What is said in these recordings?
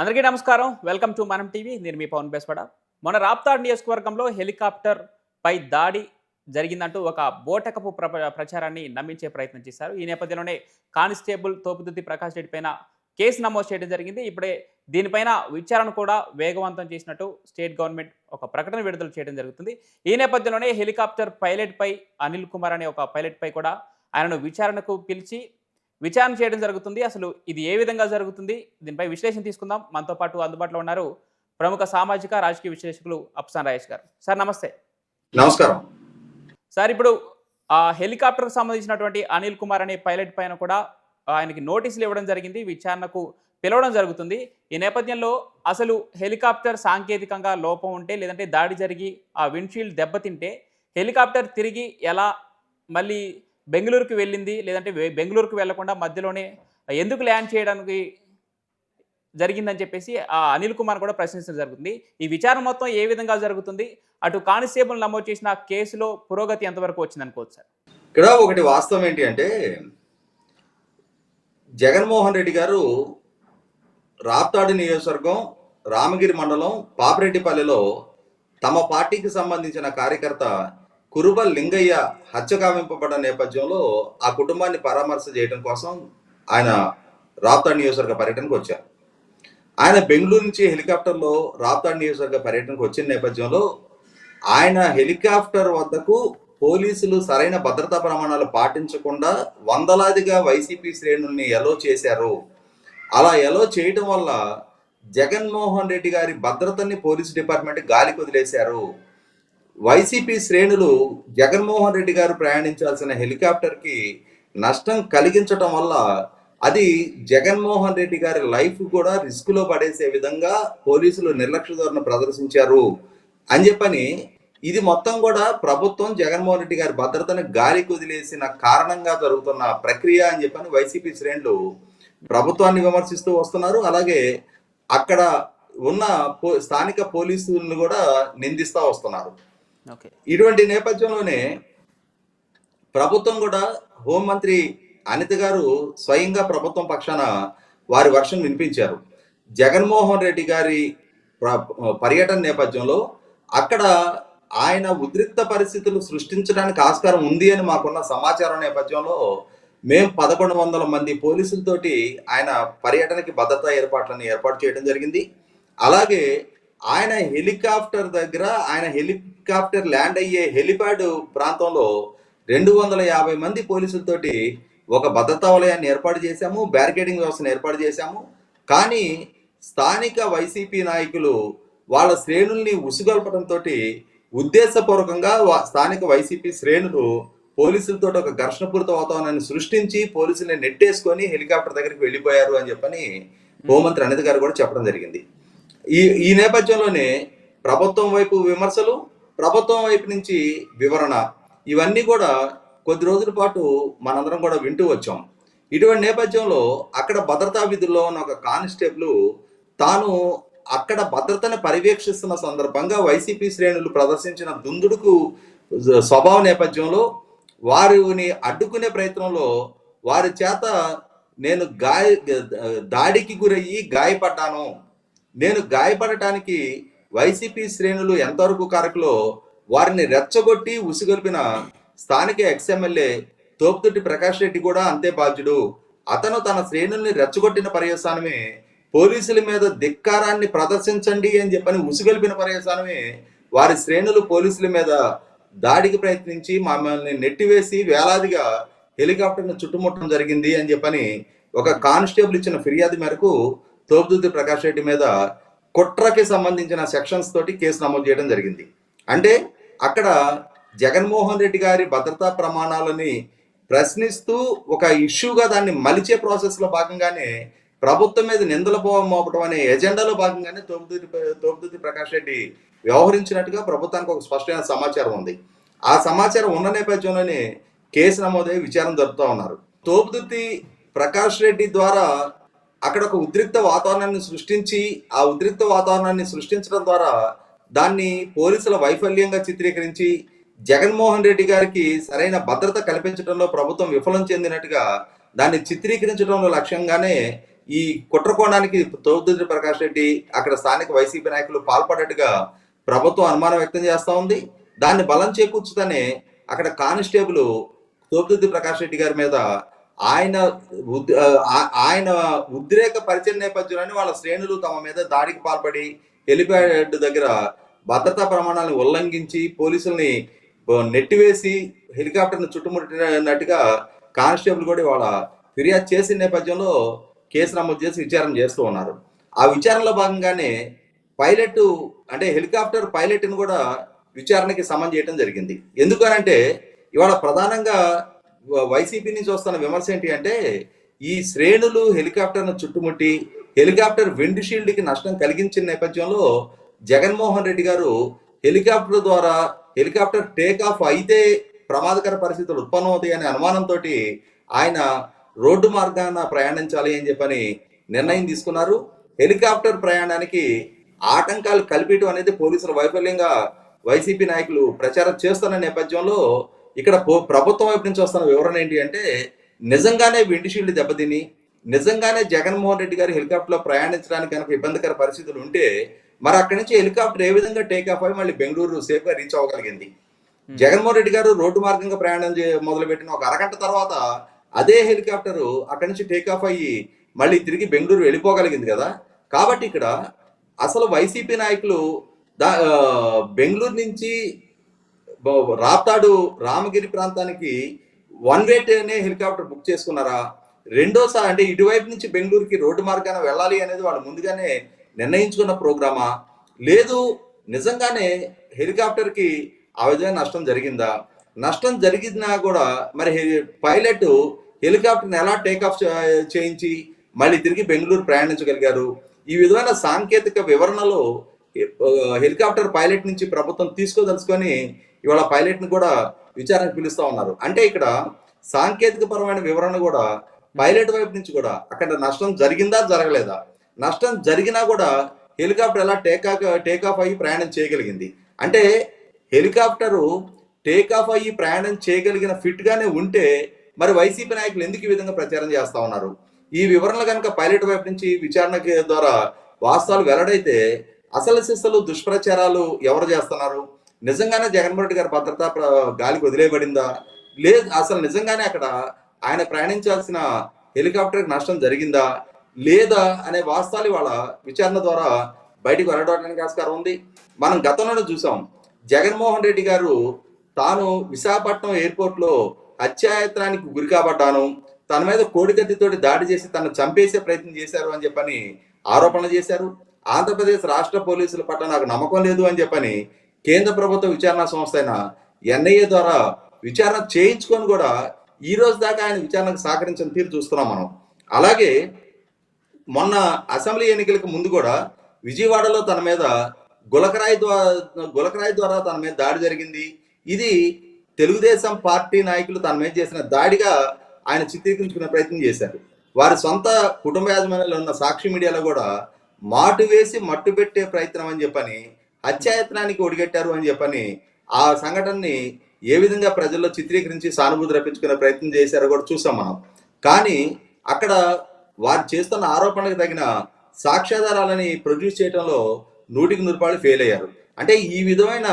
అందరికీ నమస్కారం. Welcome to Manam TV. నేను మీ పవన్ బేస్పడ మన రాప్తాడ్ నియోజకవర్గంలో హెలికాప్టర్ పై దాడి జరిగిందంటూ ఒక బోటకపు ప్ర ప్రచారాన్ని నమ్మించే ప్రయత్నం చేశారు. ఈ నేపథ్యంలోనే కానిస్టేబుల్ తోపుదుద్ది ప్రకాష్ రెడ్డి పైన కేసు నమోదు చేయడం జరిగింది. ఇప్పుడే దీనిపైన విచారణ కూడా వేగవంతం చేసినట్టు స్టేట్ గవర్నమెంట్ ఒక ప్రకటన విడుదల చేయడం జరుగుతుంది. ఈ నేపథ్యంలోనే హెలికాప్టర్ పైలట్ పై అనిల్ కుమార్ అనే ఒక పైలట్ పై కూడా ఆయనను విచారణకు పిలిచి విచారణ చేయడం జరుగుతుంది. అసలు ఇది ఏ విధంగా జరుగుతుంది? దీనిపై విశ్లేషణ తీసుకుందాం. మనతో పాటు అందుబాటులో ఉన్నారు ప్రముఖ సామాజిక రాజకీయ విశ్లేషకులు అప్సాన్ రాజేష్ గారు. సార్ నమస్తే. నమస్కారం. సార్ ఇప్పుడు ఆ హెలికాప్టర్కి సంబంధించినటువంటి అనిల్ కుమార్ అనే పైలట్ పైన కూడా ఆయనకి నోటీసులు ఇవ్వడం జరిగింది. విచారణకు పిలవడం జరుగుతుంది. ఈ నేపథ్యంలో అసలు హెలికాప్టర్ సాంకేతికంగా లోపం ఉంటే లేదంటే దాడి జరిగి ఆ విండ్షీల్డ్ దెబ్బతింటే హెలికాప్టర్ తిరిగి ఎలా మళ్ళీ బెంగళూరుకి వెళ్ళింది లేదంటే బెంగళూరుకు వెళ్ళకుండా మధ్యలోనే ఎందుకు ల్యాండ్ చేయడానికి జరిగిందని చెప్పేసి ఆ అనిల్ కుమార్ కూడా ప్రశ్నించడం జరుగుతుంది. ఈ విచారణ మొత్తం ఏ విధంగా జరుగుతుంది? అటు కానిస్టేబుల్ నమోదు చేసిన కేసులో పురోగతి ఎంతవరకు వచ్చింది అనుకోవచ్చు సార్? ఇక్కడ ఒకటి వాస్తవం ఏంటి అంటే జగన్మోహన్ రెడ్డి గారు రాప్తాడు నియోజకవర్గం రామగిరి మండలం పాపిరెడ్డిపల్లిలో తమ పార్టీకి సంబంధించిన కార్యకర్త కురుబ లింగయ్య హత్య కావింపబడ్డ నేపథ్యంలో ఆ కుటుంబాన్ని పరామర్శ చేయడం కోసం ఆయన రాప్తాడు నియోజకవర్గ పర్యటనకు వచ్చారు. ఆయన బెంగళూరు నుంచి హెలికాప్టర్లో రాప్తాడు నియోజకవర్గ పర్యటనకు వచ్చిన నేపథ్యంలో ఆయన హెలికాప్టర్ వద్దకు పోలీసులు సరైన భద్రతా ప్రమాణాలు పాటించకుండా వందలాదిగా వైసీపీ శ్రేణుల్ని ఎలో చేశారు. అలా ఎలో చేయటం వల్ల జగన్మోహన్ రెడ్డి గారి భద్రతని పోలీస్ డిపార్ట్మెంట్ గాలికి వదిలేశారు. వైసీపీ శ్రేణులు జగన్మోహన్ రెడ్డి గారు ప్రయాణించాల్సిన హెలికాప్టర్కి నష్టం కలిగించటం వల్ల అది జగన్మోహన్ రెడ్డి గారి లైఫ్ కూడా రిస్క్లో పడేసే విధంగా పోలీసులు నిర్లక్ష్య ధోరణ ప్రదర్శించారు అని చెప్పని ఇది మొత్తం కూడా ప్రభుత్వం జగన్మోహన్ రెడ్డి గారి భద్రతను గాలి కుదిలేసిన కారణంగా జరుగుతున్న ప్రక్రియ అని చెప్పని వైసీపీ శ్రేణులు ప్రభుత్వాన్ని విమర్శిస్తూ వస్తున్నారు. అలాగే అక్కడ ఉన్న పో స్థానిక పోలీసులను కూడా నిందిస్తూ వస్తున్నారు. ఇటువంటి నేపథ్యంలోనే ప్రభుత్వం కూడా హోంమంత్రి అనిత గారు స్వయంగా ప్రభుత్వం పక్షాన వారి వర్షం వినిపించారు. జగన్మోహన్ రెడ్డి గారి ప్ర- పర్యటన నేపథ్యంలో అక్కడ ఆయన ఉద్రిక్త పరిస్థితులు సృష్టించడానికి ఆస్కారం ఉంది అని మాకున్న సమాచారం నేపథ్యంలో మేము పదకొండు వందల మంది పోలీసులతోటి ఆయన పర్యటనకి భద్రతా ఏర్పాట్లను ఏర్పాటు చేయడం జరిగింది. అలాగే ఆయన హెలికాప్టర్ దగ్గర ఆయన హెలికాప్టర్ ల్యాండ్ అయ్యే హెలిప్యాడ్ ప్రాంతంలో రెండు వందల యాభై మంది పోలీసులతోటి ఒక భద్రతా వలయాన్ని ఏర్పాటు చేశాము బ్యారికేడింగ్ వ్యవస్థను ఏర్పాటు చేశాము. కానీ స్థానిక వైసీపీ నాయకులు వాళ్ళ శ్రేణుల్ని ఉసుగొల్పడంతో ఉద్దేశపూర్వకంగా స్థానిక వైసీపీ శ్రేణులు పోలీసులతో ఒక ఘర్షణపూరిత వాతావరణాన్ని సృష్టించి పోలీసుల్ని నెట్టేసుకొని హెలికాప్టర్ దగ్గరికి వెళ్ళిపోయారు అని చెప్పని హోంమంత్రి అనిత గారు కూడా చెప్పడం జరిగింది. ఈ ఈ నేపథ్యంలోనే ప్రభుత్వం వైపు విమర్శలు ప్రభుత్వం వైపు నుంచి వివరణ ఇవన్నీ కూడా కొద్ది రోజుల పాటు మనందరం కూడా వింటూ వచ్చాం. ఇటువంటి నేపథ్యంలో అక్కడ భద్రతా విధుల్లో ఉన్న ఒక కానిస్టేబుల్ తాను అక్కడ భద్రతను పర్యవేక్షిస్తున్న సందర్భంగా వైసీపీ శ్రేణులు ప్రదర్శించిన దుందుడుకు స్వభావ నేపథ్యంలో వారిని అడ్డుకునే ప్రయత్నంలో వారి చేత నేను గాయ దాడికి గురయ్యి గాయపడ్డాను. నేను గాయపడటానికి వైసీపీ శ్రేణులు ఎంతవరకు కారకులో వారిని రెచ్చగొట్టి ఉసిగొల్పిన స్థానిక ఎక్స్ఎమ్మెల్యే తోపుతుట్టి ప్రకాష్ రెడ్డి కూడా అంతే బాధ్యుడు. అతను తన శ్రేణుల్ని రెచ్చగొట్టిన పర్యవసానమే పోలీసుల మీద ధిక్కారాన్ని ప్రదర్శించండి అని చెప్పని ఉసిగొల్పిన పర్యవసానమే వారి శ్రేణులు పోలీసుల మీద దాడికి ప్రయత్నించి మమ్మల్ని నెట్టివేసి వేలాదిగా హెలికాప్టర్ను చుట్టుముట్టడం జరిగింది అని చెప్పని ఒక కానిస్టేబుల్ ఇచ్చిన ఫిర్యాదు మేరకు తోపుదుద్ది ప్రకాష్ రెడ్డి మీద కుట్రకి సంబంధించిన సెక్షన్స్ తోటి కేసు నమోదు చేయడం జరిగింది. అంటే అక్కడ జగన్మోహన్ రెడ్డి గారి భద్రతా ప్రమాణాలని ప్రశ్నిస్తూ ఒక ఇష్యూగా దాన్ని మలిచే ప్రాసెస్లో భాగంగానే ప్రభుత్వం మీద నిందల మోపడం అనే ఎజెండాలో భాగంగానే తోపుదుద్ది తోపుదుద్ది ప్రకాష్ రెడ్డి వ్యవహరించినట్టుగా ప్రభుత్వానికి ఒక స్పష్టమైన సమాచారం ఉంది. ఆ సమాచారం ఉన్న నేపథ్యంలోనే కేసు నమోదై విచారణ జరుపుతా ఉన్నారు. తోపుదుత్తి ప్రకాష్ రెడ్డి ద్వారా అక్కడ ఒక ఉద్రిక్త వాతావరణాన్ని సృష్టించి ఆ ఉద్రిక్త వాతావరణాన్ని సృష్టించడం ద్వారా దాన్ని పోలీసుల వైఫల్యంగా చిత్రీకరించి జగన్మోహన్ రెడ్డి గారికి సరైన భద్రత కల్పించడంలో ప్రభుత్వం విఫలం చెందినట్టుగా దాన్ని చిత్రీకరించడంలో లక్ష్యంగానే ఈ కుట్రకోణానికి తోపుదురి ప్రకాష్ రెడ్డి అక్కడ స్థానిక వైసీపీ నాయకులు పాల్పడ్డట్టుగా ప్రభుత్వం అనుమానం వ్యక్తం చేస్తూ ఉంది. దాన్ని బలం చేకూర్చుతనే అక్కడ కానిస్టేబుల్ తోపుదుద్ది ప్రకాష్ రెడ్డి గారి మీద ఆయన ఉద్- ఆ- ఆయన ఉద్రేక పరిచయ నేపథ్యంలోనే వాళ్ళ శ్రేణులు తమ మీద దాడికి పాల్పడి హెలిప్యాడ్ దగ్గర భద్రతా ప్రమాణాలను ఉల్లంఘించి పోలీసుల్ని నెట్టివేసి హెలికాప్టర్ను చుట్టుముట్టినట్టుగా కానిస్టేబుల్ కూడా వాళ్ళ ఫిర్యాదు చేసిన నేపథ్యంలో కేసు నమోదు చేసి విచారణ చేస్తూ ఉన్నారు. ఆ విచారణలో భాగంగానే పైలట్ అంటే హెలికాప్టర్ పైలట్ని కూడా విచారణకి సమన్ చేయడం జరిగింది. ఎందుకనంటే ఇవాళ ప్రధానంగా వైసీపీని వైసీపీ నుంచి వస్తున్న విమర్శ ఏంటి అంటే ఈ శ్రేణులు హెలికాప్టర్ను చుట్టుముట్టి హెలికాప్టర్ విండ్ షీల్డ్కి నష్టం కలిగించిన నేపథ్యంలో జగన్మోహన్ రెడ్డి గారు హెలికాప్టర్ ద్వారా హెలికాప్టర్ టేక్ ఆఫ్ అయితే ప్రమాదకర పరిస్థితులు ఉత్పన్నమవుతాయి అనే అనుమానంతో ఆయన రోడ్డు మార్గాన ప్రయాణించాలి అని చెప్పని నిర్ణయం తీసుకున్నారు. హెలికాప్టర్ ప్రయాణానికి ఆటంకాలు కల్పించడం అనేది పోలీసుల వైఫల్యంగా వైసీపీ నాయకులు ప్రచారం చేస్తున్న నేపథ్యంలో ఇక్కడ ప్రభుత్వం వైపు నుంచి వస్తున్న వివరణ ఏంటి అంటే నిజంగానే విండ్ షీల్డ్ దెబ్బతిని నిజంగానే జగన్మోహన్ రెడ్డి గారు హెలికాప్టర్లో ప్రయాణించడానికి కనుక ఇబ్బందికర పరిస్థితులు ఉంటే మరి అక్కడి నుంచి హెలికాప్టర్ ఏ విధంగా టేక్ ఆఫ్ అయి మళ్ళీ బెంగళూరు సేఫ్గా రీచ్ అవ్వగలిగింది. జగన్మోహన్ రెడ్డి గారు రోడ్డు మార్గంగా ప్రయాణం మొదలుపెట్టిన ఒక అరగంట తర్వాత అదే హెలికాప్టర్ అక్కడి నుంచి టేక్ ఆఫ్ అయ్యి మళ్ళీ తిరిగి బెంగళూరు వెళ్ళిపోగలిగింది కదా. కాబట్టి ఇక్కడ అసలు వైసీపీ నాయకులు దా బెంగళూరు నుంచి రాప్తాడు రామగిరి ప్రాంతానికి వన్ వే అనే హెలికాప్టర్ బుక్ చేసుకున్నారా? రెండోసారి అంటే ఇటువైపు నుంచి బెంగళూరుకి రోడ్డు మార్గాన వెళ్ళాలి అనేది వాళ్ళు ముందుగానే నిర్ణయించుకున్న ప్రోగ్రామా? లేదు నిజంగానే హెలికాప్టర్కి ఆ విధంగా నష్టం జరిగిందా? నష్టం జరిగినా కూడా మరి పైలట్ హెలికాప్టర్ని ఎలా టేకాఫ్ చేయించి మళ్ళీ తిరిగి బెంగళూరు ప్రయాణించగలిగారు? ఈ విధమైన సాంకేతిక వివరణలో హెలికాప్టర్ పైలట్ నుంచి ప్రభుత్వం తీసుకోదలుచుకొని ఇవాళ పైలట్ని కూడా విచారణకు పిలుస్తూ ఉన్నారు. అంటే ఇక్కడ సాంకేతిక పరమైన వివరణ కూడా పైలట్ వైపు నుంచి కూడా అక్కడ నష్టం జరిగిందా జరగలేదా? నష్టం జరిగినా కూడా హెలికాప్టర్ ఎలా టేకాఫ్ టేకాఫ్ అయ్యి ప్రయాణం చేయగలిగింది? అంటే హెలికాప్టరు టేకాఫ్ అయ్యి ప్రయాణం చేయగలిగిన ఫిట్గానే ఉంటే మరి వైసీపీ నాయకులు ఎందుకు ఈ విధంగా ప్రచారం చేస్తూ ఉన్నారు? ఈ వివరణలు కనుక పైలట్ వైపు నుంచి విచారణ ద్వారా వాస్తవాలు వెల్లడైతే అసలు సిసలు దుష్ప్రచారాలు ఎవరు చేస్తున్నారు? నిజంగానే జగన్మోహన్ రెడ్డి గారి భద్రత గాలికి వదిలేయబడిందా? లేదు అసలు నిజంగానే అక్కడ ఆయన ప్రయాణించాల్సిన హెలికాప్టర్ నష్టం జరిగిందా? లేదా అనే వాస్తవాలు వాళ్ళ విచారణ ద్వారా బయటకు వెళ్ళడానికి ఆస్కారం ఉంది. మనం గతంలోనే చూసాం జగన్మోహన్ రెడ్డి గారు తాను విశాఖపట్నం ఎయిర్పోర్ట్లో హత్యాయత్నానికి గురి కాబడ్డాను తన మీద కోడికత్తితోటి దాడి చేసి తను చంపేసే ప్రయత్నం చేశారు అని చెప్పని ఆరోపణలు చేశారు. ఆంధ్రప్రదేశ్ రాష్ట్ర పోలీసుల పట్ల నాకు నమ్మకం లేదు అని చెప్పని కేంద్ర ప్రభుత్వ విచారణ సంస్థ అయిన ఎన్ఐఏ ద్వారా విచారణ చేయించుకొని కూడా ఈ రోజు దాకా ఆయన విచారణకు సహకరించిన తీరు చూస్తున్నాం మనం. అలాగే మొన్న అసెంబ్లీ ఎన్నికలకు ముందు కూడా విజయవాడలో తన మీద గులకరాయి ద్వారా గులకరాయి ద్వారా తన మీద దాడి జరిగింది. ఇది తెలుగుదేశం పార్టీ నాయకులు తన మీద చేసిన దాడిగా ఆయన చిత్రీకరించుకునే ప్రయత్నం చేశారు. వారి సొంత కుటుంబ యాజమాన్యంలో ఉన్న సాక్షి మీడియాలో కూడా మాటు వేసి మట్టు పెట్టే ప్రయత్నం అని చెప్పని హత్యాయత్నానికి ఒడిగట్టారు అని చెప్పని ఆ సంఘటనని ఏ విధంగా ప్రజల్లో చిత్రీకరించి సానుభూతి రప్పించుకునే ప్రయత్నం చేశారో కూడా చూసాం మనం. కానీ అక్కడ వారు చేస్తున్న ఆరోపణలకు తగిన సాక్ష్యాధారాలని ప్రొడ్యూస్ చేయడంలో నూటికి నూరుపాళ్ళు ఫెయిల్ అయ్యారు. అంటే ఈ విధమైన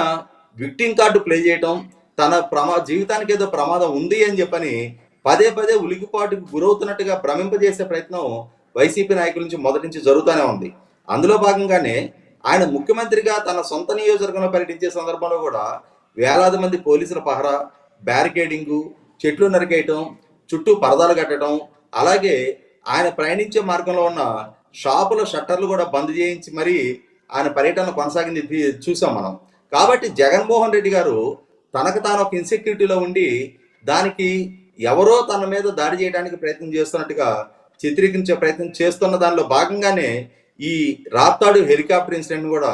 విక్టింగ్ కార్డు ప్లే చేయటం తన ప్రమా జీవితానికి ఏదో ప్రమాదం ఉంది అని చెప్పని పదే పదే ఉలికిపాటుకు గురవుతున్నట్టుగా భ్రమింపజేసే ప్రయత్నం వైసీపీ నాయకుల నుంచి మొదటి నుంచి జరుగుతూనే ఉంది. అందులో భాగంగానే ఆయన ముఖ్యమంత్రిగా తన సొంత నియోజకవర్గంలో పర్యటించే సందర్భంలో కూడా వేలాది మంది పోలీసుల పహరా బ్యారికేడింగు చెట్లు నరికేయటం చుట్టూ పరదాలు కట్టడం అలాగే ఆయన ప్రయాణించే మార్గంలో ఉన్న షాపుల షట్టర్లు కూడా బంద్ చేయించి మరీ ఆయన పర్యటన కొనసాగింది చూసాం మనం. కాబట్టి జగన్మోహన్ రెడ్డి గారు తనకు తాను ఒక ఇన్సెక్యూరిటీలో ఉండి దానికి ఎవరో తన మీద దాడి చేయడానికి ప్రయత్నం చేస్తున్నట్టుగా చిత్రీకరించే ప్రయత్నం చేస్తున్న దానిలో భాగంగానే ఈ రాప్తాడు హెలికాప్టర్ ఇన్సిడెంట్ కూడా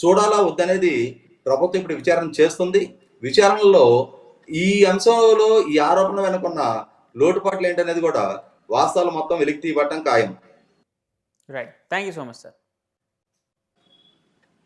చూడాలా వద్దనేది ప్రభుత్వం ఇప్పుడు విచారణ చేస్తుంది. విచారణలో ఈ అంశంలో ఈ ఆరోపణ వెనుకున్న లోటుపాట్లు ఏంటనేది కూడా వాస్తవాలు మొత్తం వెలికి తీయబట్టం ఖాయం. Right thank you so much sir